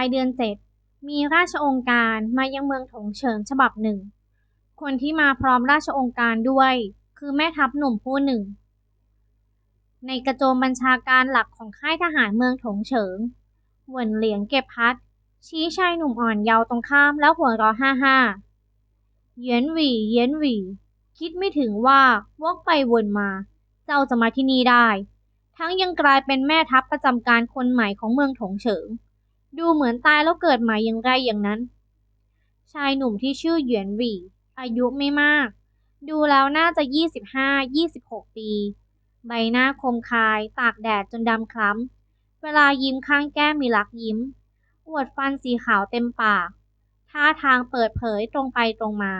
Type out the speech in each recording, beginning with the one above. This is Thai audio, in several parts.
ายเดือนเจ็ดมีราชองค์การมายังเมืองถงเฉิงฉบับหนึ่ง คนที่มาพร้อมราชองค์การด้วย คือแม่ทัพหนุ่มผู้หนึ่ง ในกระโจมบัญชาการหลักของค่ายทหารเมืองถงเฉิงหวนเหลียงเก็บพัด ชี้ชายหนุ่มอ่อนเยาว์ตรงข้ามแล้วหัวเราะฮ่าฮ่าเย็นหวี่เย็นหวี่คิดไม่ถึงว่าวกไปวนมา เจ้าจะมาที่นี่ได้ ทั้งยังกลายเป็นแม่ทัพประจำการคนใหม่ของเมืองถงเฉิง ดูเหมือนตายแล้วเกิดใหม่อย่างไรอย่างนั้น ชายหนุ่มที่ชื่อเหยียนหวี่ อายุไม่มาก ดูแล้วน่าจะ 25-26 ปี ใบหน้าคมคาย ตากแดดจนดำคล้ำ เวลายิ้มข้างแก้มมีลักยิ้ม อวดฟันสีขาวเต็มปาก ท่าทางเปิดเผยตรงไปตรงมา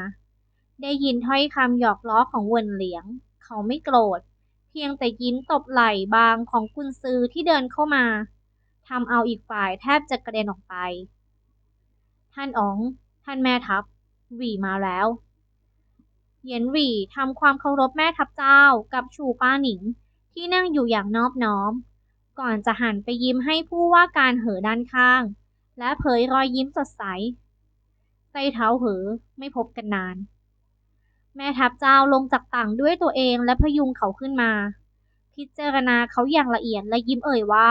ได้ยินถ้อยคำหยอกล้อของเวินเหลียง เขาไม่โกรธ เพียงแต่ยิ้มตบไหล่บางของกุนซือที่เดินเข้ามา ทำเอาอีกฝ่ายแทบจะกระเด็นออกไป ท่านอ๋อง ท่านแม่ทัพ หวีมาแล้วเหยียนหวีทำความเคารพแม่ทัพเจ้ากับชูป้าหนิงที่นั่งอยู่อย่างนอบน้อม ก่อนจะหันไปยิ้มให้ผู้ว่าการเหอด้านข้าง และเผยรอยยิ้มสดใสไต้เท้าเหอไม่พบกันนาน แม่ทัพเจ้าลงจากต่างด้วยตัวเองและพยุงเขาขึ้นมา พิจารณาเขาอย่างละเอียดและยิ้มเอ่ยว่า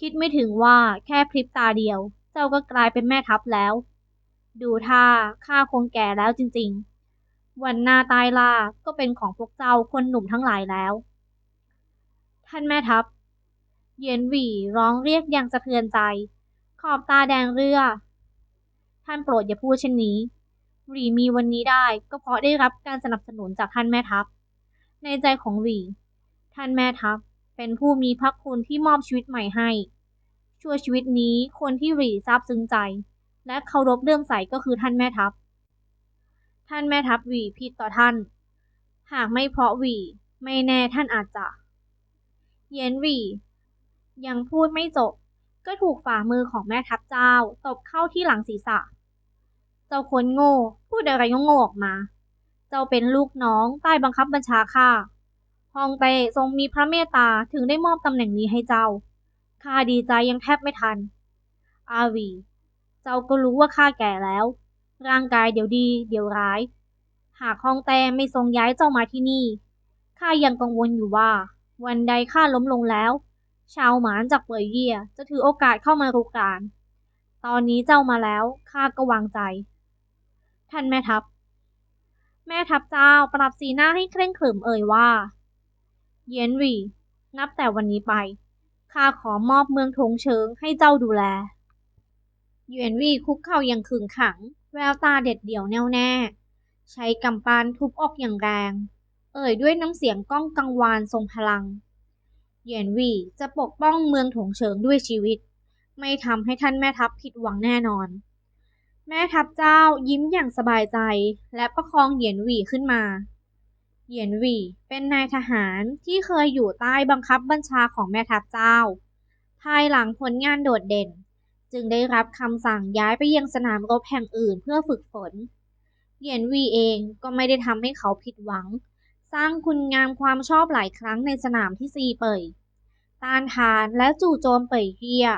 คิดไม่ถึงว่าแค่พริบตาเดียว เจ้าก็กลายเป็นแม่ทัพแล้ว ดูท่าข้าคงแก่แล้วจริงๆ วันหน้าตายลาก็เป็นของพวกเจ้าคนหนุ่มทั้งหลายแล้ว ท่านแม่ทัพ เย็นหวี่ร้องเรียกอย่างสะเทือนใจ ขอบตาแดงเรือ ท่านโปรดอย่าพูดเช่นนี้หวีมีวันนี้ได้ก็เพราะได้รับการสนับสนุนจากท่านแม่ทัพ ในใจของหวี ท่านแม่ทัพ เป็นผู้มีพระคุณที่มอบชีวิตใหม่ให้ ชั่วชีวิตนี้คนที่หวี่ซาบซึ้งใจ และเคารพเลื่อมใสก็คือท่านแม่ทัพ ท่านแม่ทัพหวีผิดต่อท่าน หากไม่เพราะหวีไม่แน่ท่านอาจจะ เย็นหวียังพูดไม่จบ ก็ถูกฝ่ามือของแม่ทัพเจ้าตบเข้าที่หลังศีรษะ เจ้าคนโง่ พูดอะไรก็โง่ออกมา เจ้าเป็นลูกน้องใต้บังคับบัญชาข้า ฮองเต้ทรงมีพระเมตตาถึงได้มอบตำแหน่งนี้ให้เจ้า ข้าดีใจยังแทบไม่ทัน อาวี เจ้าก็รู้ว่าข้าแก่แล้ว ร่างกายเดี๋ยวดี เดี๋ยวร้าย หากฮองเต้ไม่ทรงย้ายเจ้ามาที่นี่ ข้ายังกังวลอยู่ว่า วันใดข้าล้มลงแล้ว ชาวหมานจากเป่ยเยี่ยจะถือโอกาสเข้ามารุกราน ตอนนี้เจ้ามาแล้วข้าก็วางใจ ท่านแม่ทัพ แม่ทัพเจ้าปรับสีหน้าให้เคร่งขรึมเอ่ยว่า เย็นหวี่นับแต่วันนี้ไปข้าขอมอบเมืองทงเชิงให้เจ้าดูแล เหยียนหวี่คุกเข่าอย่างขึงขัง แววตาเด็ดเดี่ยวแน่วแน่ ใช้กำปั้นทุบอกอย่างแรง เอ่ยด้วยน้ำเสียงก้องกังวานทรงพลัง เหยียนหวี่จะปกป้องเมืองถงเฉิงด้วยชีวิต ไม่ทำให้ท่านแม่ทัพผิดหวังแน่นอน แม่ทัพเจ้ายิ้มอย่างสบายใจและประคองเหยียนหวี่ขึ้นมา เหยียนหวี่เป็นนายทหารที่เคยอยู่ใต้บังคับบัญชาของแม่ทัพเจ้า ภายหลังผลงานโดดเด่น จึงได้รับคำสั่งย้ายไปยังสนามรบแห่งอื่นเพื่อฝึกฝน เหยียนหวี่เองก็ไม่ได้ทำให้เขาผิดหวัง สร้างคุณงามความชอบหลายครั้งในสนามที่ซีเป่ยต้านทานและจู่โจมเป่ยเฮีย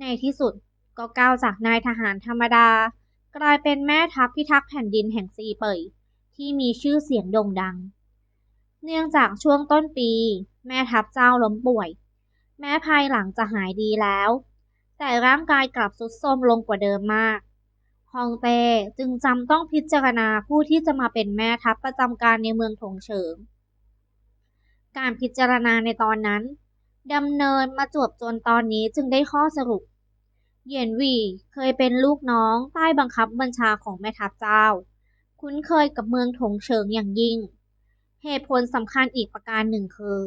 ในที่สุดก็ก้าวจากนายทหารธรรมดา กลายเป็นแม่ทัพพิทักษ์แผ่นดินแห่งซีเป่ย ที่มีชื่อเสียงโด่งดัง เนื่องจากช่วงต้นปี แม่ทัพเจ้าล้มป่วย แม้ภายหลังจะหายดีแล้ว แต่ร่างกายกลับทรุดโทรมลงกว่าเดิมมากฮองเต้จึงจำต้องพิจารณาผู้ที่จะมาเป็นแม่ทัพประจำการในเมืองถงเฉิง การพิจารณาในตอนนั้นดำเนินมาจวบจนตอนนี้จึงได้ข้อสรุป เหยียนหวีเคยเป็นลูกน้องใต้บังคับบัญชาของแม่ทัพเจ้า คุ้นเคยกับเมืองถงเฉิงอย่างยิ่ง เหตุผลสำคัญอีกประการหนึ่งคือ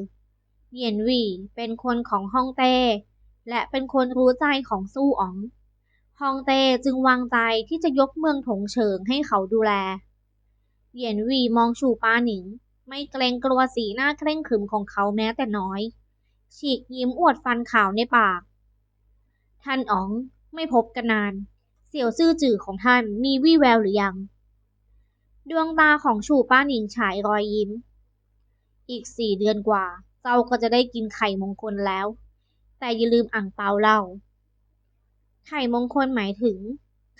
เหยียนหวี่เป็นคนของฮ่องเต้ และเป็นคนรู้ใจของสู้อ๋องฮองเต้จึงวางใจที่จะยกเมืองถงเฉิงให้เขาดูแล เหยียนหวี่มองชูปาหนิง ไม่เกรงกลัวสีหน้าเคร่งขรึมของเขาแม้แต่น้อย ฉีกยิ้มอวดฟันขาวในปาก ท่านอ๋องไม่พบกันนาน เสี่ยวซื่อจื่อของท่านมีวี่แววหรือยัง ดวงตาของชูป้าหนิงฉายรอยยิ้ม อีกสี่เดือนกว่า เจ้าก็จะได้กินไข่มงคลแล้ว แต่อย่าลืมอ่างเปาเล่า ไข่มงคลหมายถึง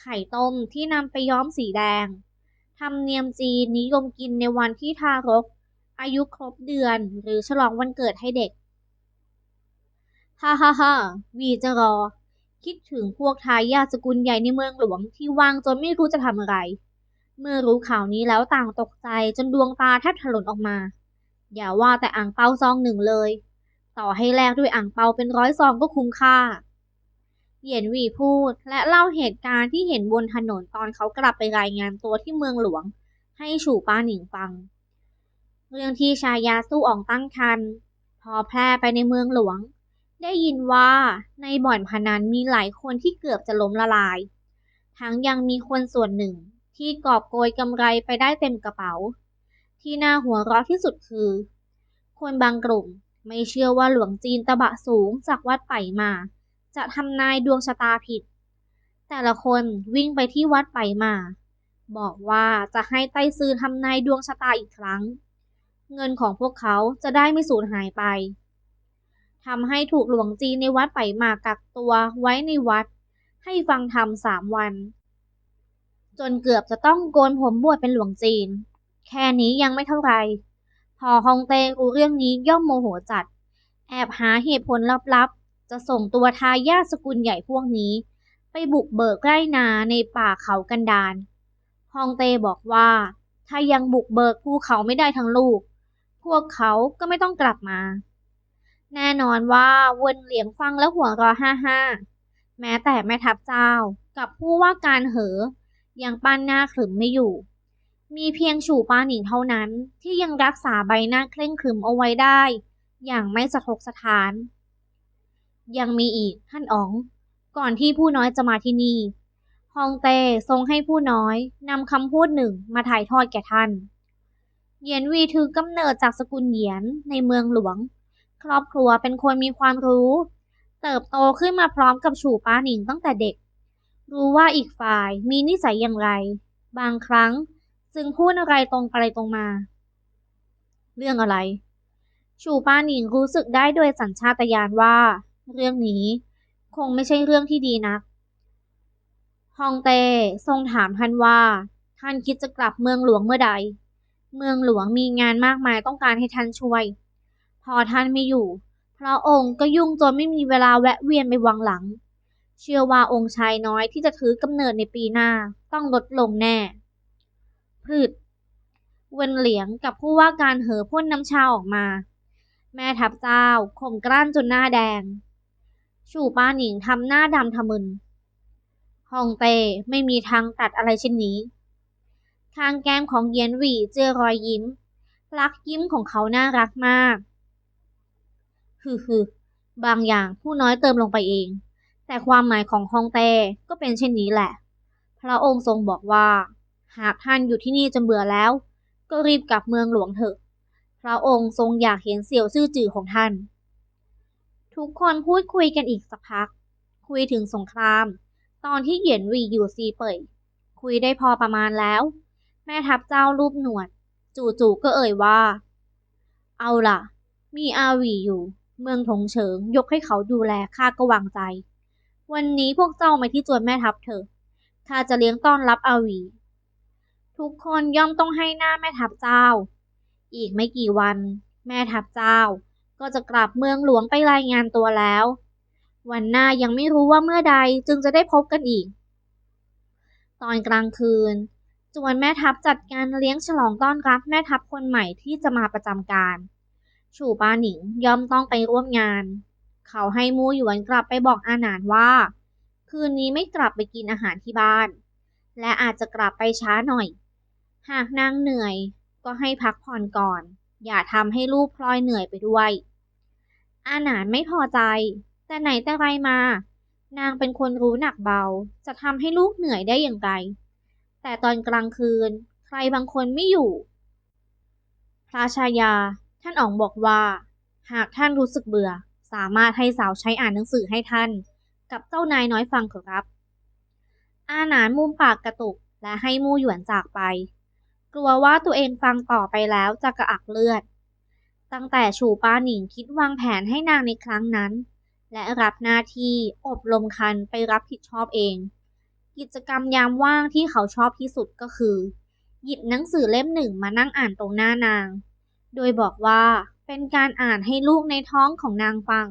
ไข่ต้มที่นำไปย้อมสีแดงธรรมเนียมจีนนิยมกินในวันที่ทารก อายุครบเดือนหรือฉลองวันเกิดให้เด็ก ฮ่าฮ่าฮ่าวีจะรอ คิดถึงพวกทายาทสกุลใหญ่ในเมืองหลวงที่ว่างจนไม่รู้จะทำอะไร เมื่อรู้ข่าวนี้แล้วต่างตกใจจนดวงตาแทบถลนออกมา อย่าว่าแต่อ่างเปาซองหนึ่งเลย ต่อให้แลกด้วยอ่างเปาเป็นร้อยซองก็คุ้มค่า เหยียนหวีพูดและเล่าเหตุการณ์ที่เห็นบนถนนตอนเขากลับไปรายงานตัวที่เมืองหลวง ให้ฉู่ป้าหนิงฟัง เรื่องที่ชายาสู้อ่องตั้งคันพอแพร่ไปในเมืองหลวง ได้ยินว่าในบ่อนพนันมีหลายคนที่เกือบจะล้มละลาย ทั้งยังมีคนส่วนหนึ่ง ที่กอบโกยกำไรไปได้เต็มกระเป๋า ที่น่าหัวเราะที่สุดคือ คนบางกลุ่มไม่เชื่อว่าหลวงจีนตะบะสูงจากวัดไปมา จะทำนายดวงชะตาผิด แต่ละคนวิ่งไปที่วัดไปมา บอกว่าจะให้ไต้ซือทำนายดวงชะตาอีกครั้ง เงินของพวกเขาจะได้ไม่สูญหายไปทำให้ถูกหลวงจีนในวัดไปมากักตัวไว้ในวัด ให้ฟังธรรมสามวัน จนเกือบจะต้องโกนผมบวชเป็นหลวงจีน แค่นี้ยังไม่เท่าไรพอฮองเต้รู้เรื่องนี้ย่อมโมโหจัด แอบหาเหตุผลลับๆ จะส่งตัวทายาทสกุลใหญ่พวกนี้ ไปบุกเบิกไร่นาในป่าเขากันดารฮองเต้บอกว่า ถ้ายังบุกเบิกภูเขาไม่ได้ทั้งลูก พวกเขาก็ไม่ต้องกลับมา แน่นอนว่าเวนเหลียงฟังแล้วหัวราะฮ่าฮ่าแม้แต่แม่ทัพเจ้ากับผู้ว่าการเหอ ยังปั้นหน้าขรึมไม่อยู่ มีเพียงฉู่ปาหนิงเท่านั้นที่ยังรักษาใบหน้าเคร่งขรึมเอาไว้ได้ อย่างไม่สะทกสะท้าน ยังมีอีกท่านอ๋อง ก่อนที่ผู้น้อยจะมาที่นี่ฮองเต้ทรงให้ผู้น้อยนำคำพูดหนึ่งมาถ่ายทอดแก่ท่านเหยียนวีถือกำเนิดจากสกุลเหยียนในเมืองหลวง ครอบครัวเป็นคนมีความรู้ เติบโตขึ้นมาพร้อมกับฉู่ป้าหนิงตั้งแต่เด็ก รู้ว่าอีกฝ่ายมีนิสัยอย่างไร บางครั้งจึงพูดอะไรตรงไปตรงมา เรื่องอะไร ชูป้าหนิงรู้สึกได้โดยสัญชาตญาณว่า เรื่องนี้คงไม่ใช่เรื่องที่ดีนัก ฮองเต้ทรงถามท่านว่า ท่านคิดจะกลับเมืองหลวงเมื่อใด เมืองหลวงมีงานมากมายต้องการให้ท่านช่วย พอท่านไม่อยู่ พระองค์ก็ยุ่งจนไม่มีเวลาแวะเวียนไปวังหลัง เชื่อว่าองค์ชายน้อยที่จะถือกำเนิดในปีหน้าต้องลดลงแน่ พืช เวนเหลียงกับผู้ว่าการเหอพ่นน้ำชาออกมา แม่ทัพเจ้าข่มกลั้นจนหน้าแดง ชูป้าหนิงทำหน้าดำทะมึนฮองเต้ไม่มีทางตัดอะไรเช่นนี้ข้างแก้มของเยียนหวี่เจอรอยยิ้ม รักยิ้มของเขาน่ารักมากฮือฮือบางอย่างผู้น้อยเติมลงไปเอง แต่ความหมายของฮองเต้ก็เป็นเช่นนี้แหละ พระองค์ทรงบอกว่า หากท่านอยู่ที่นี่จนเบื่อแล้ว ก็รีบกลับเมืองหลวงเถอะ พระองค์ทรงอยากเห็นเสี่ยวซื่อจื่อของท่าน ทุกคนพูดคุยกันอีกสักพัก คุยถึงสงคราม ตอนที่เหยียนวีอยู่ซีเป่ยคุยได้พอประมาณแล้ว แม่ทัพเจ้ารูปหนวด จู่ๆก็เอ่ยว่า เอาล่ะ มีอาวีอยู่ เมืองถงเฉิง ยกให้เขาดูแลข้าก็วางใจ วันนี้พวกเจ้ามาที่จวนแม่ทัพเถอะข้าจะเลี้ยงต้อนรับอาวี ทุกคนย่อมต้องให้หน้าแม่ทัพเจ้า อีกไม่กี่วัน แม่ทัพเจ้า ก็จะกลับเมืองหลวงไปรายงานตัวแล้ว วันหน้ายังไม่รู้ว่าเมื่อใดจึงจะได้พบกันอีก ตอนกลางคืน จวนแม่ทัพจัดการเลี้ยงฉลองต้อนรับแม่ทัพคนใหม่ที่จะมาประจำการฉู่ปาหนิงย่อมต้องไปร่วมงาน เขาให้มูหยวนกลับไปบอกอาหนานว่า คืนนี้ไม่กลับไปกินอาหารที่บ้าน และอาจจะกลับไปช้าหน่อย หากนางเหนื่อยก็ให้พักผ่อนก่อน อย่าทำให้ลูกพลอยเหนื่อยไปด้วย อาหนานไม่พอใจ แต่ไหนแต่ไรมา นางเป็นคนรู้หนักเบา จะทำให้ลูกเหนื่อยได้อย่างไรแต่ตอนกลางคืน ใครบางคนไม่อยู่ พระชายา ท่านอ๋องบอกว่า หากท่านรู้สึกเบื่อ สามารถให้สาวใช้อ่านหนังสือให้ท่าน กับเจ้านายน้อยฟังเถอะครับ อาหนานมุมปากกระตุกและให้มู่หยวนจากไป กลัวว่าตัวเองฟังต่อไปแล้วจะกระอักเลือด ตั้งแต่ฉูป้าหนิงคิดวางแผนให้นางในครั้งนั้น และรับหน้าที่อบรมคันไปรับผิดชอบเอง กิจกรรมยามว่างที่เขาชอบที่สุดก็คือ หยิบหนังสือเล่มหนึ่งมานั่งอ่านตรงหน้านาง โดยบอกว่า เป็นการอ่านให้ลูกในท้องของนางฟัง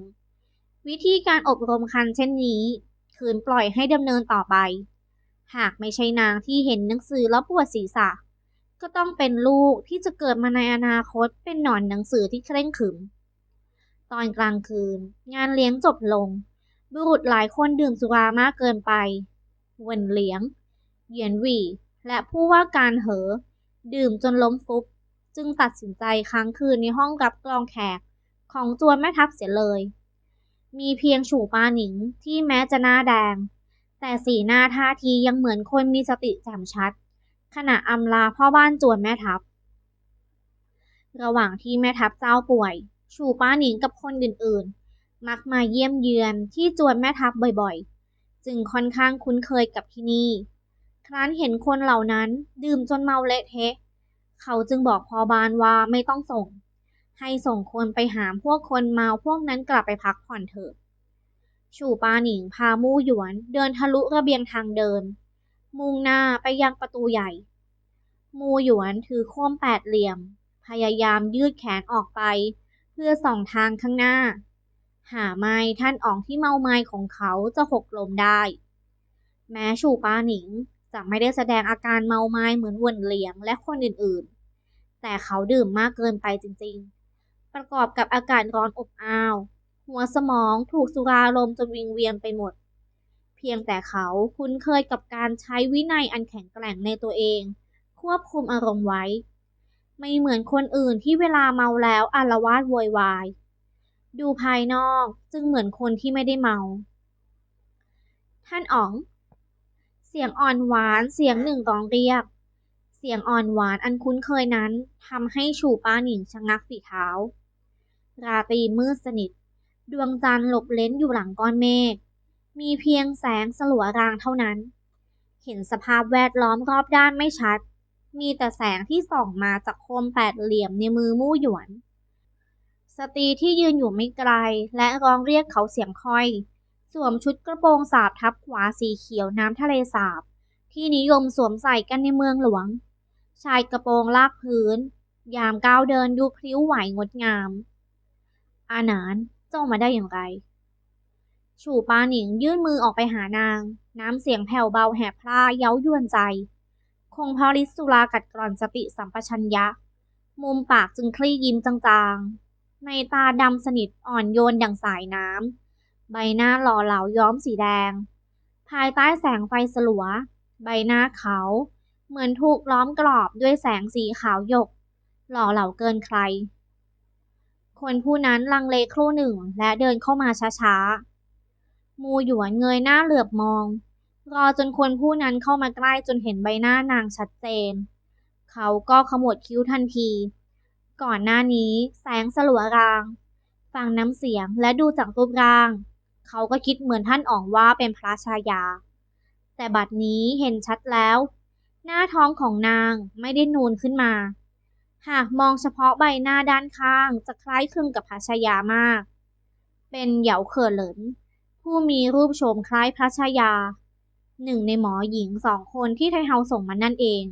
วิธีการอบรมคันเช่นนี้ คืนปล่อยให้ดำเนินต่อไป หากไม่ใช่นางที่เห็นหนังสือแล้วปวดศีรษะ ก็ต้องเป็นลูกที่จะเกิดมาในอนาคตเป็นหนอนหนังสือที่เคร่งขรึม ตอนกลางคืน งานเลี้ยงจบลง บุรุษหลายคนดื่มสุรามากเกินไปเวนเลี้ยง เหยียนหวี่ และผู้ว่าการเหอ ดื่มจนล้มฟุบ จึงตัดสินใจค้างคืนในห้องรับรองแขกของจวนแม่ทัพเสียเลย มีเพียงฉู่ปาหนิงที่แม้จะหน้าแดง แต่สีหน้าท่าทียังเหมือนคนมีสติแจ่มชัด ขณะอำลาพ่อบ้านจวนแม่ทัพ ระหว่างที่แม่ทัพเจ้าป่วย ฉู่ป้าหนิงกับคนอื่นๆ มักมาเยี่ยมเยือนที่จวนแม่ทัพบ่อยๆ จึงค่อนข้างคุ้นเคยกับที่นี่ ครั้นเห็นคนเหล่านั้นดื่มจนเมาเละเทะ เขาจึงบอกพ่อบ้านว่าไม่ต้องส่ง ให้ส่งคนไปหามพวกคนเมาพวกนั้นกลับไปพักผ่อนเถอะฉู่ปาหนิงพามู่หยวนเดินทะลุระเบียงทางเดิน มุ่งหน้าไปยังประตูใหญ่ มู่หยวนถือโค้มแปดเหลี่ยม พยายามยืดแขนออกไป เพื่อส่องทางข้างหน้า หาไม่ท่านอ๋องที่เมาไม้ของเขาจะหกลมได้ แม้ฉู่ปาหนิง จะไม่ได้แสดงอาการเมาไม้เหมือนวนเหลียงและคนอื่นๆ แต่เขาดื่มมากเกินไปจริงๆ ประกอบกับอากาศร้อนอบอ้าว หัวสมองถูกสุราลมจนวิงเวียนไปหมด เพียงแต่เขาคุ้นเคยกับการใช้วินัยอันแข็งแกร่งในตัวเอง ควบคุมอารมณ์ไว้ ไม่เหมือนคนอื่นที่เวลาเมาแล้วอารวาสโวยวาย ดูภายนอกจึงเหมือนคนที่ไม่ได้เมา ท่านอ๋อง สียงอ่อนหวานเสียงหนึ่งร้องเรียก เสียงอ่อนหวานอันคุ้นเคยนั้นทำให้ฉู่ป้าหนิงชะงักฝีเท้า ราตรีมืดสนิท ดวงจันทร์หลบเล้นอยู่หลังก้อนเมฆ มีเพียงแสงสลัวรางเท่านั้น เห็นสภาพแวดล้อมรอบด้านไม่ชัด มีแต่แสงที่ส่องมาจากโคมแปดเหลี่ยมในมือมู่หยวน สตรีที่ยืนอยู่ไม่ไกลและร้องเรียกเขาเสียงค่อย สวมชุดกระโปรงสาบทับขวาสีเขียวน้ำทะเลสาบ ที่นิยมสวมใส่กันในเมืองหลวง ชายกระโปรงลากพื้น ยามก้าวเดินดูพริ้วไหวงดงาม อานานเจ้ามาได้อย่างไรฉู่ปาหนิงยื่นมือออกไปหานาง น้ำเสียงแผ่วเบาแหบพร่าเย้ายวนใจ คงพราะฤทธิ์สุรากัดกร่อนสติสัมปชัญญะ มุมปากจึงคลี่ยิ้มจางๆ ในตาดำสนิทอ่อนโยนดั่งสายน้ำ ใบหน้าหล่อเหลาย้อมสีแดง ภายใต้แสงไฟสลัว ใบหน้าเขา เหมือนถูกล้อมกรอบด้วยแสงสีขาวหยก หล่อเหลาเกินใคร คนผู้นั้นลังเลครู่หนึ่งและเดินเข้ามาช้าๆ มูหยวนเงยหน้าเหลือบมอง รอจนคนผู้นั้นเข้ามาใกล้จนเห็นใบหน้านางชัดเจน เขาก็ขมวดคิ้วทันที ก่อนหน้านี้แสงสลัวรางฟังน้ำเสียงและดูจากรูปร่าง เขาก็คิดเหมือนท่านอ๋องว่าเป็นพระชายา แต่บัดนี้เห็นชัดแล้ว หน้าท้องของนางไม่ได้นูนขึ้นมา หากมองเฉพาะใบหน้าด้านข้างจะคล้ายคลึงกับพระชายามาก เป็นเหยาเข่อเหลินผู้มีรูปโฉมคล้ายพระชายา หนึ่งในหมอหญิงสองคนที่ไทเฮาส่งมานั่นเอง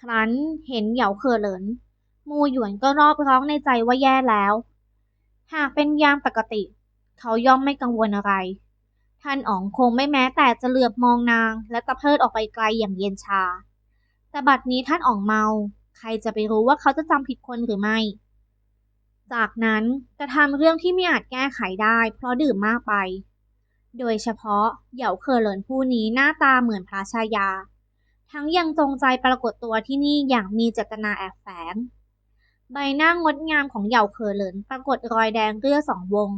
ครั้นเห็นเหยาเข่อเหลินมูหยวนก็รอบร้องในใจว่าแย่แล้ว หากเป็นยามปกติ เขาย่อมไม่กังวลอะไร ท่านอ๋องคงไม่แม้แต่จะเหลือบมองนาง และตะเพิดออกไปไกลอย่างเย็นชา แต่บัดนี้ท่านอ๋องเมา ใครจะไปรู้ว่าเขาจะจำผิดคนหรือไม่ จากนั้นกระทำเรื่องที่ไม่อาจแก้ไขได้ เพราะดื่มมากไป โดยเฉพาะเหยาเคอเหลินผู้นี้หน้าตาเหมือนพระชายา ทั้งยังจงใจปรากฏตัวที่นี่อย่างมีเจตนาแอบแฝงใบหน้างดงามของเหยาเคอเหลินปรากฏรอยแดงเรื่อสองวง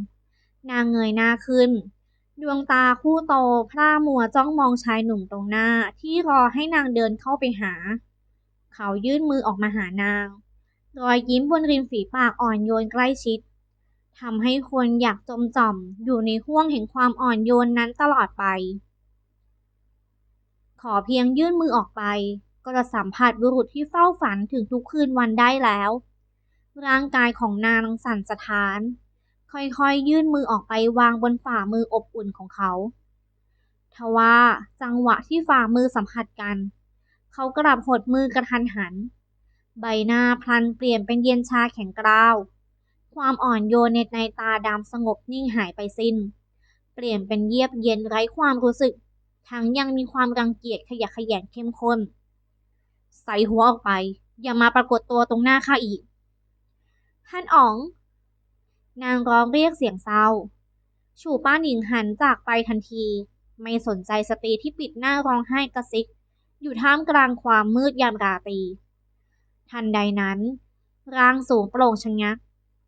นางเงยหน้าขึ้น ดวงตาคู่โตพร่ามัวจ้องมองชายหนุ่มตรงหน้าที่รอให้นางเดินเข้าไปหา เขายื่นมือออกมาหานาง รอยยิ้มบนริมฝีปากอ่อนโยนใกล้ชิดทำให้คนอยากจมจ่อมอยู่ในห้วงแห่งความอ่อนโยนนั้นตลอดไป ขอเพียงยื่นมือออกไป ก็จะสัมผัสบุรุษที่เฝ้าฝันถึงทุกคืนวันได้แล้ว ร่างกายของนางสั่นสะท้าน ค่อยๆ ยื่นมือออกไปวางบนฝ่ามืออบอุ่นของเขา ทว่าจังหวะที่ฝ่ามือสัมผัสกัน เขากลับหดมือกระทันหัน ใบหน้าพลันเปลี่ยนเป็นเย็นชาแข็งกร้าว ความอ่อนโยนในในตาดำสงบนิ่งหายไปสิ้น เปลี่ยนเป็นเยียบเย็นไร้ความรู้สึก ทั้งยังมีความรังเกียจขยะแขยงเข้มข้น ใส่หัวออกไป อย่ามาปรากฏตัวตรงหน้าข้าอีกท่านอ๋อง นางร้องเรียกเสียงเศร้าชูป้าหนิงหันจากไปทันที ไม่สนใจสตรีที่ปิดหน้าร้องไห้กระซิก อยู่ท่ามกลางความมืดยามราตรี ทันใดนั้น ร่างสูงโปร่งชะงัก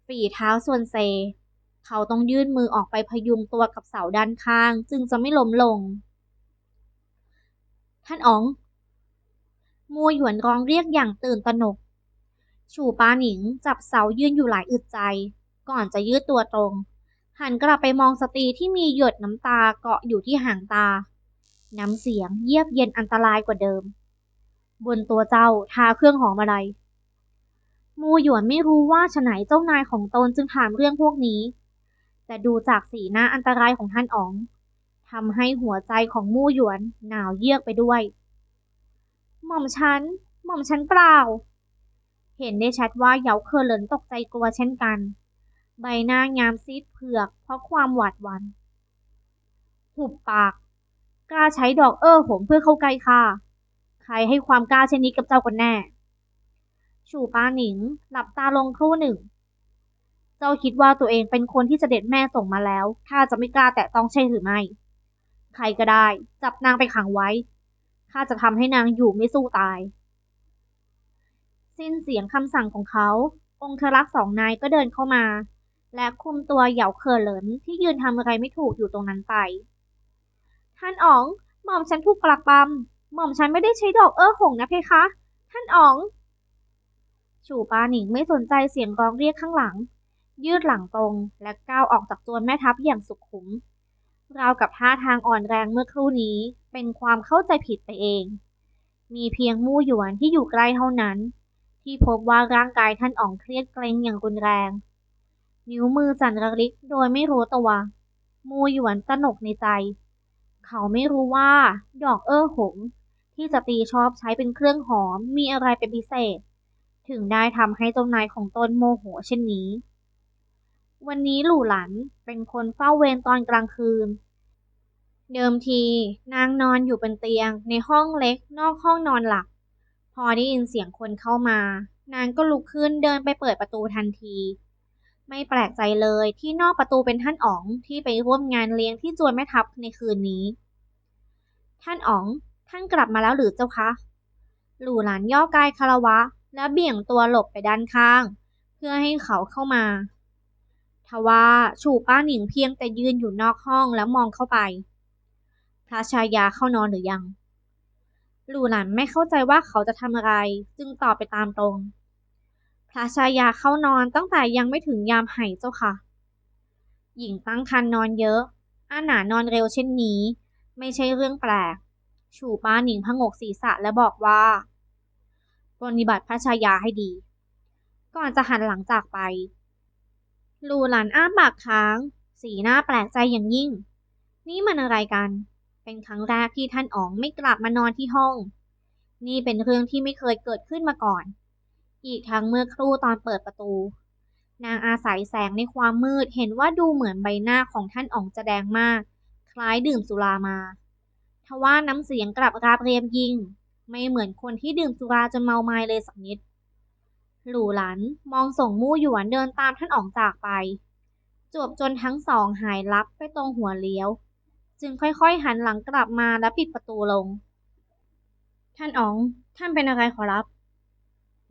ฝีเท้าส่วนเซ เขาต้องยื่นมือออกไปพยุงตัวกับเสาด้านข้าง จึงจะไม่ล้มลง ท่านอ๋องมูหยวนร้องเรียกอย่างตื่นตระหนกชูป้าหนิงจับเสายืนอยู่หลายอึดใจ ก่อนจะยืดตัวตรง หันกลับไปมองสตรีที่มีหยดน้ำตาเกาะอยู่ที่หางตา น้ำเสียงเยียบเย็นอันตรายกว่าเดิม บนตัวเจ้าทาเครื่องหอมอะไร มูหยวนไม่รู้ว่าฉไหนเจ้านายของตนจึงถามเรื่องพวกนี้ แต่ดูจากสีหน้าอันตรายของท่านอ๋องทำให้หัวใจของมู่หยวนหนาวเยือกไปด้วย หม่อมฉัน หม่อมฉันเปล่า เห็นได้ชัดว่าเยาเคอเหลินตกใจกลัวเช่นกัน ใบหน้างามซีดเผือกเพราะความหวาดหวัน่น หุบปาก กล้าใช้ดอกเอ้อหงเพื่อเข้าใกล้ข้า ใครให้ความกล้าเช่นนี้กับเจ้ากันแน่ ชูปาหนิง หลับตาลงครู่หนึ่ง เจ้าคิดว่าตัวเองเป็นคนที่เสด็จแม่ส่งมาแล้ว ข้าจะไม่กล้าแตะต้องใช่หรือไม่ ใครก็ได้ จับนางไปขังไว้ ข้าจะทำให้นางอยู่ไม่สู้ตาย สิ้นเสียงคำสั่งของเขาองครักษ์สองนายก็เดินเข้ามา และคุมตัวเหยาเคอเหลินที่ยืนทำอะไรไม่ถูกอยู่ตรงนั้นไป ท่านอ๋อง หม่อมฉันถูกปลักปำหม่อมฉันไม่ได้ใช้ดอกเอ้อหงนะเพคะ ท่านอ๋อง ชูปาหนิงไม่สนใจเสียงร้องเรียกข้างหลัง ยืดหลังตรงและก้าวออกจากจวนแม่ทัพอย่างสุขุม ราวกับท่าทางอ่อนแรงเมื่อครู่นี้เป็นความเข้าใจผิดไปเอง มีเพียงมู่หยวนที่อยู่ใกล้เท่านั้น ที่พบว่าร่างกายท่านอ่องเครียดเกร็งอย่างรุนแรง นิ้วมือสั่นระลิกโดยไม่รู้ตัว มูหยวนตระหนกในใจ เขาไม่รู้ว่า ดอกเอ้อหง ที่สตรีชอบใช้เป็นเครื่องหอมมีอะไรเป็นพิเศษ ถึงได้ทำให้เจ้านายของตนโมโหเช่นนี้ วันนี้หลู่หลันเป็นคนเฝ้าเวรตอนกลางคืน เดิมทีนางนอนอยู่บนเตียงในห้องเล็กนอกห้องนอนหลัก พอได้ยินเสียงคนเข้ามานางก็ลุกขึ้นเดินไปเปิดประตูทันที ไม่แปลกใจเลยที่นอกประตูเป็นท่านอ๋องที่ไปร่วมงานเลี้ยงที่จวนแม่ทัพในคืนนี้ ท่านอ๋อง ท่านกลับมาแล้วหรือเจ้าคะ หลู่หลานย่อกายคารวะ และเบี่ยงตัวหลบไปด้านข้าง เพื่อให้เขาเข้ามา ทว่าชูป้าหนิงเพียงแต่ยืนอยู่นอกห้องแล้วมองเข้าไป พระชายาเข้านอนหรือยัง หลู่หลานไม่เข้าใจว่าเขาจะทำอะไร จึงตอบไปตามตรง พระชายาเข้านอนตั้งแต่ยังไม่ถึงยามไห่เจ้าค่ะ หญิงตั้งครรภ์นอนเยอะ อาหนานอนเร็วเช่นนี้ ไม่ใช่เรื่องแปลก ชูป้าหนิงพงกศีรษะและบอกว่าปฏิบัติพระชายาให้ดี ก่อนจะหันหลังจากไป ลูหลานอ้าปากค้าง สีหน้าแปลกใจอย่างยิ่ง นี่มันอะไรกัน เป็นครั้งแรกที่ท่านอ๋องไม่กลับมานอนที่ห้อง นี่เป็นเรื่องที่ไม่เคยเกิดขึ้นมาก่อน อีกทั้งเมื่อครู่ตอนเปิดประตู นางอาศัยแสงในความมืดเห็นว่าดูเหมือนใบหน้าของท่านอ๋องจะแดงมาก คล้ายดื่มสุรามา ทว่าน้ำเสียงกลับราบเรียบยิ่ง ไม่เหมือนคนที่ดื่มสุราจนเมาไม้เลยสักนิด หลู่หลันมองส่งมู่หยวนเดินตามท่านอ๋องจากไป จวบจนทั้งสองหายลับไปตรงหัวเลี้ยว จึงค่อยๆหันหลังกลับมาและปิดประตูลง ท่านอ๋อง ท่านเป็นอะไรขอรับ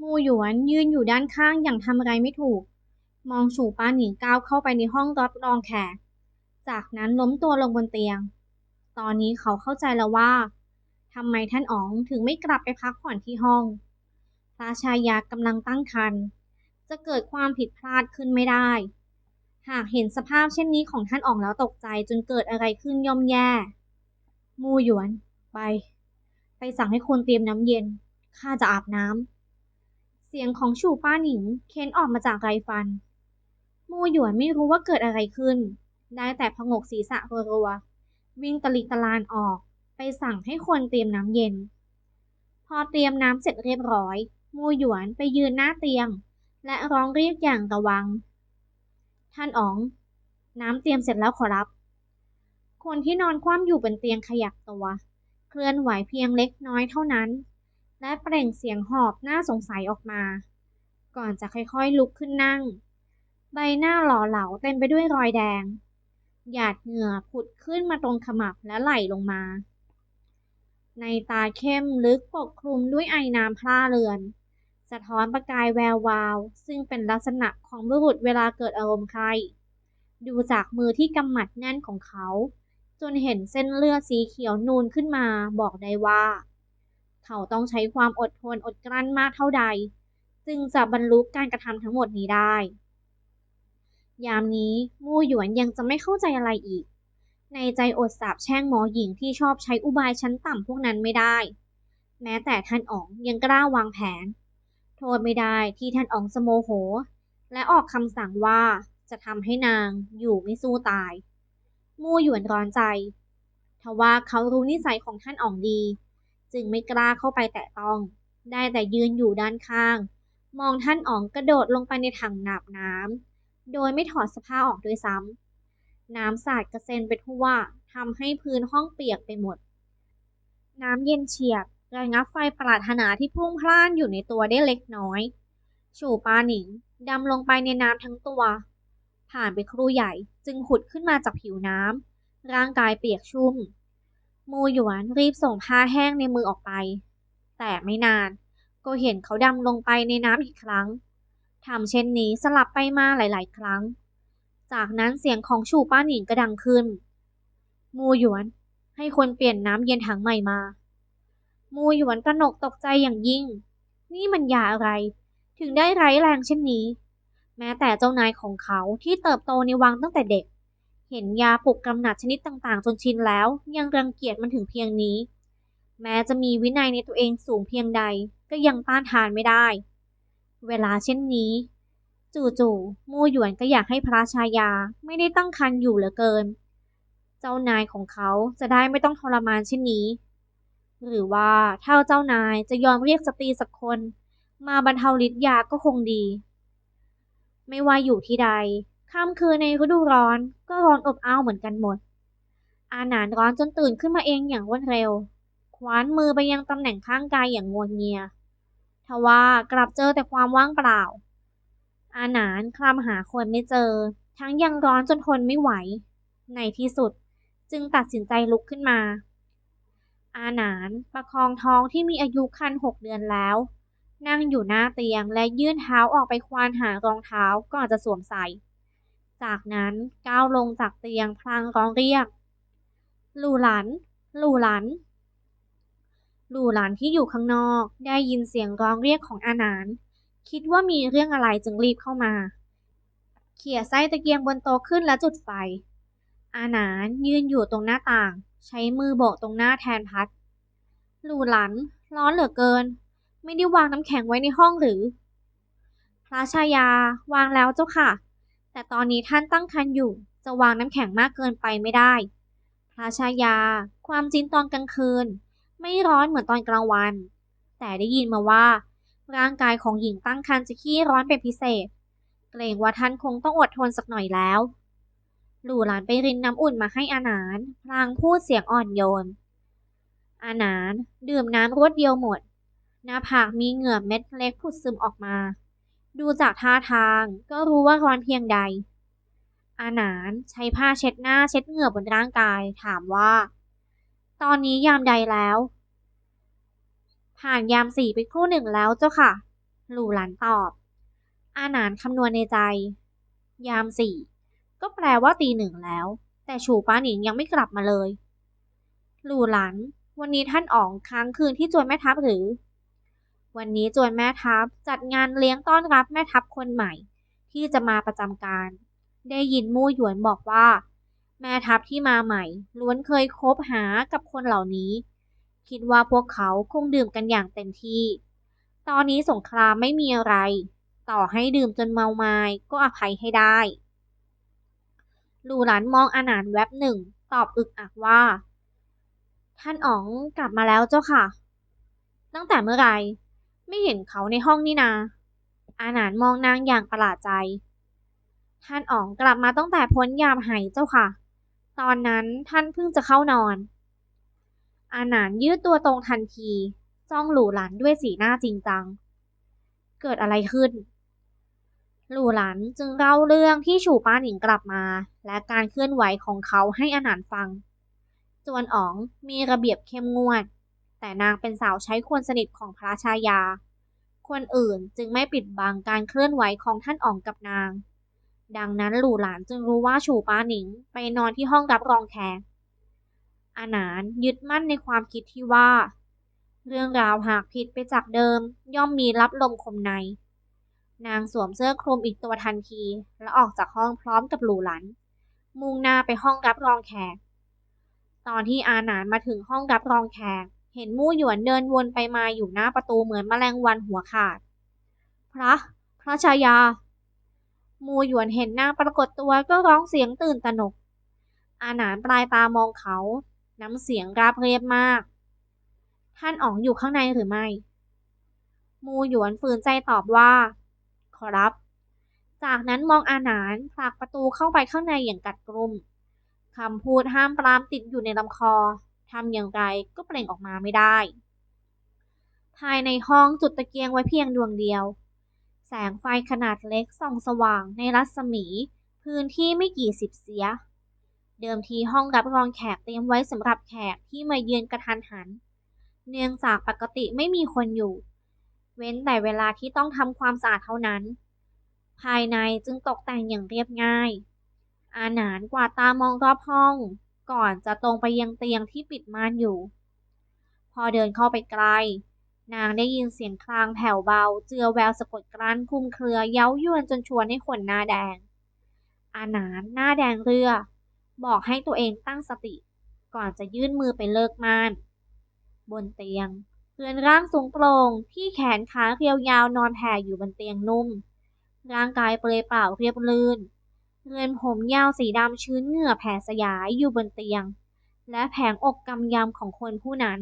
มูหยวนยืนอยู่ด้านข้างอย่างทำอะไรไม่ถูก มองฉูป้าหนิงก้าวเข้าไปในห้องรับรองแขก จากนั้นล้มตัวลงบนเตียง ตอนนี้เขาเข้าใจแล้วว่าทำไมท่านอ๋องถึงไม่กลับไปพักผ่อนที่ห้องพระชายากำลังตั้งครรภ์จะเกิดความผิดพลาดขึ้นไม่ได้ หากเห็นสภาพเช่นนี้ของท่านอ๋องแล้วตกใจจนเกิดอะไรขึ้นย่อมแย่ มูหยวน ไป ไปสั่งให้คนเตรียมน้ำเย็น ข้าจะอาบน้ำ เสียงของชูป้าหนิงเค้นออกมาจากไรฟัน มูหยวนไม่รู้ว่าเกิดอะไรขึ้น ได้แต่พงกศีรษะรัวๆวิ่งตะลิตะลานออก ไปสั่งให้คนเตรียมน้ำเย็น พอเตรียมน้ำเสร็จเรียบร้อย มูหยวนไปยืนหน้าเตียง และร้องเรียกอย่างระวัง ท่านอ๋อง น้ำเตรียมเสร็จแล้วขอรับ คนที่นอนคว่ำอยู่บนเตียงขยับตัว เคลื่อนไหวเพียงเล็กน้อยเท่านั้น และเปล่งเสียงหอบน่าสงสัยออกมา ก่อนจะค่อยๆลุกขึ้นนั่ง ใบหน้าหล่อเหลาเต็มไปด้วยรอยแดง หยาดเหงื่อผุดขึ้นมาตรงขมับและไหลลงมา ในตาเข้มลึกปกคลุมด้วยไอน้ำพร่าเรือน สะท้อนประกายแวววาว ซึ่งเป็นลักษณะของบุรุษเวลาเกิดอารมณ์ใคร ดูจากมือที่กำหมัดแน่นของเขา จนเห็นเส้นเลือดสีเขียวนูนขึ้นมาบอกได้ว่า เขาต้องใช้ความอดทนอดกลั้นมากเท่าใด จึงจะบรรลุการกระทำทั้งหมดนี้ได้ ยามนี้มู่หยวนยังจะไม่เข้าใจอะไรอีก ในใจอดสาบแช่งหมอหญิงที่ชอบใช้อุบายชั้นต่ำพวกนั้นไม่ได้ แม้แต่ท่านอ๋องยังกล้าวางแผน โทษไม่ได้ที่ท่านอ๋องสโมโห และออกคำสั่งว่าจะทำให้นางอยู่ไม่สู้ตาย มู่หยวนร้อนใจทว่าเขารู้นิสัยของท่านอ๋องดี จึงไม่กล้าเข้าไปแตะต้อง ได้แต่ยืนอยู่ด้านข้าง มองท่านอ๋องกระโดดลงไปในถังหนาบน้ำโดยไม่ถอดเสื้อผ้าออกด้วยซ้ำน้ำสาดกระเซ็นไปทั่วทำให้พื้นห้องเปียกไปหมด น้ำเย็นเฉียบระงับไฟปรารถนาที่พุ่งพล่านอยู่ในตัวได้เล็กน้อยชูปาหนิงดำลงไปในน้ำทั้งตัว ผ่านไปครู่ใหญ่จึงขุดขึ้นมาจากผิวน้ำร่างกายเปียกชุ่ม มูหยวนรีบส่งผ้าแห้งในมือออกไป แต่ไม่นานก็เห็นเขาดำลงไปในน้ำอีกครั้งทำเช่นนี้สลับไปมาหลาย ๆ ครั้ง จากนั้นเสียงของชูป้าหนิงก็ดังขึ้น มูหยวนให้คนเปลี่ยนน้ำเย็นถังใหม่มา มูหยวนตระหนกตกใจอย่างยิ่ง นี่มันยาอะไร ถึงได้ไร้แรงเช่นนี้ แม้แต่เจ้านายของเขาที่เติบโตในวังตั้งแต่เด็ก เห็นยาปลุกกำหนัดชนิดต่างๆ จนชินแล้ว ยังรังเกียจมันถึงเพียงนี้ แม้จะมีวินัยในตัวเองสูงเพียงใดก็ยังต้านทานไม่ได้ เวลาเช่นนี้ จู่ๆมู่หยวนก็อยากให้พระชายาไม่ได้ตั้งครรภ์อยู่เหลือเกิน เจ้านายของเขาจะได้ไม่ต้องทรมานเช่นนี้ หรือว่าถ้าเจ้านายจะยอมเรียกสตรีสักคน มาบรรเทาฤทธิ์ยาก็คงดี ไม่ว่าอยู่ที่ใด ค่ำคืนในฤดูร้อนก็ร้อนอบอ้าวเหมือนกันหมด อาหนานร้อนจนตื่นขึ้นมาเองอย่างรวดเร็ว คว้านมือไปยังตำแหน่งข้างกายอย่างงวงเงีย ทว่ากลับเจอแต่ความว่างเปล่า อาหนานคลำหาคนไม่เจอ ทั้งยังร้อนจนทนไม่ไหว ในที่สุดจึงตัดสินใจลุกขึ้นมา อาหนานประคองท้องที่มีอายุคันหกเดือนแล้ว นั่งอยู่หน้าเตียงและยื่นเท้าออกไปควานหารองเท้าก่อนจะสวมใส่ จากนั้นก้าวลงจากเตียงพลางร้องเรียก หลู่หลัน หลู่หลัน หลู่หลันที่อยู่ข้างนอกได้ยินเสียงร้องเรียกของอาหนาน คิดว่ามีเรื่องอะไรจึงรีบเข้ามา เขี่ยไส้ตะเกียงบนโต๊ะขึ้นและจุดไฟ อาหนานยืนอยู่ตรงหน้าต่าง ใช้มือโบกตรงหน้าแทนพัด หลู่หลัน ร้อนเหลือเกิน ไม่ได้วางน้ำแข็งไว้ในห้องหรือ พระชายาวางแล้วเจ้าค่ะ แต่ตอนนี้ท่านตั้งครรภ์อยู่ จะวางน้ำแข็งมากเกินไปไม่ได้ พระชายา ความจริงตอนกลางคืน ไม่ร้อนเหมือนตอนกลางวัน แต่ได้ยินมาว่า ร่างกายของหญิงตั้งครรภ์จะขี้ร้อนเป็นพิเศษ เกรงว่าท่านคงต้องอดทนสักหน่อยแล้ว หลู่หลานไปรินน้ำอุ่นมาให้อาหนานพลางพูดเสียงอ่อนโยน อาหนานดื่มน้ำรวดเดียวหมด หน้าผากมีเหงื่อเม็ดเล็กผุดซึมออกมา ดูจากท่าทางก็รู้ว่าร้อนเพียงใด อาหนานใช้ผ้าเช็ดหน้าเช็ดเหงื่อบนร่างกายถามว่า ตอนนี้ยามใดแล้ว ผ่านยามสี่ไปครู่หนึ่งแล้วเจ้าค่ะ หลู่หลานตอบ อาหนานคำนวณในใจ ยามสี่ก็แปลว่าตีหนึ่งแล้ว แต่ฉูป้าหนิงยังไม่กลับมาเลย หลู่หลานวันนี้ท่านอ๋องค้างคืนที่จวนแม่ทัพหรือ วันนี้จวนแม่ทัพจัดงานเลี้ยงต้อนรับแม่ทัพคนใหม่ ที่จะมาประจำการ ได้ยินมู่หยวนบอกว่า แม่ทัพที่มาใหม่ ล้วนเคยคบหากับคนเหล่านี้ คิดว่าพวกเขาคงดื่มกันอย่างเต็มที่ ตอนนี้สงครามไม่มีอะไร ต่อให้ดื่มจนเมาไม้ก็อภัยให้ได้ลูหลันมองอานานแวบหนึ่ง ตอบอึกอักว่า ท่านอ๋องกลับมาแล้วเจ้าค่ะ ตั้งแต่เมื่อไร ไม่เห็นเขาในห้องนี่นา อาหนานมองนางอย่างประหลาดใจ ท่านอ๋องกลับมาตั้งแต่พ้นยามไหเจ้าค่ะ ตอนนั้นท่านเพิ่งจะเข้านอน อาหนานยืดตัวตรงทันที จ้องหลู่หลันด้วยสีหน้าจริงจัง เกิดอะไรขึ้น หลู่หลันจึงเล่าเรื่องที่ฉู่ป้าหนิงกลับมา และการเคลื่อนไหวของเขาให้อาหนานฟัง จวนอ๋องมีระเบียบเข้มงวด แต่นางเป็นสาวใช้คนสนิทของพระชายา คนอื่นจึงไม่ปิดบังการเคลื่อนไหวของท่านอ๋องกับนาง ดังนั้นหลู่หลานจึงรู้ว่าฉูป้าหนิงไปนอนที่ห้องรับรองแขกอานานยึดมั่นในความคิดที่ว่า เรื่องราวหากผิดไปจากเดิมย่อมมีรับลมคมใน นางสวมเสื้อคลุมอีกตัวทันที และออกจากห้องพร้อมกับหลู่หลันมุ่งหน้าไปห้องรับรองแขก ตอนที่อาหนานมาถึงห้องรับรองแขก เห็นมู่หยวนเดินวนไปมาอยู่หน้าประตูเหมือนแมลงวันหัวขาด พระ พระชายา มู่หยวนเห็นนางปรากฏตัวก็ร้องเสียงตื่นตระหนก อาหนานปลายตามองเขา น้ำเสียงราบเรียบมาก ท่านอ๋องอยู่ข้างในหรือไม่ มูหยวนฝืนใจตอบว่า ขอรับ จากนั้นมองอาหนานผลักประตูเข้าไปข้างในอย่างกัดกรุ่มคำพูดห้ามปรามติดอยู่ในลำคอ ทำอย่างไรก็เปล่งออกมาไม่ได้ ภายในห้องจุดตะเกียงไว้เพียงดวงเดียว แสงไฟขนาดเล็กส่องสว่างในรัศมี พื้นที่ไม่กี่สิบเสีย เดิมทีห้องรับรองแขกเตรียมไว้สำหรับแขกที่มาเยือนกระทันหัน เนื่องจากปกติไม่มีคนอยู่ เว้นแต่เวลาที่ต้องทำความสะอาดเท่านั้น ภายในจึงตกแต่งอย่างเรียบง่าย อาหนานกวาดตามองรอบห้อง ก่อนจะตรงไปยังเตียงที่ปิดม่านอยู่ พอเดินเข้าไปใกล้นางได้ยินเสียงคลางแผ่วเบา เจือแววสะกดกลั้นคุมเครือเย้ายวนจนชวนให้ขนหน้าแดง อาหนานหน้าแดงเรือ บอกให้ตัวเองตั้งสติ ก่อนจะยื่นมือไปเลิกม่าน บนเตียงเรือนร่างสูงโปร่งที่แขนขาเรียวยาวนอนแผ่อยู่บนเตียงนุ่ม ร่างกายเปลยเปล่าเรียบลื่น เรือนผมยาวสีดำชื้นเหงื่อแผ่สยายอยู่บนเตียง และแผงอกกำยำของคนผู้นั้น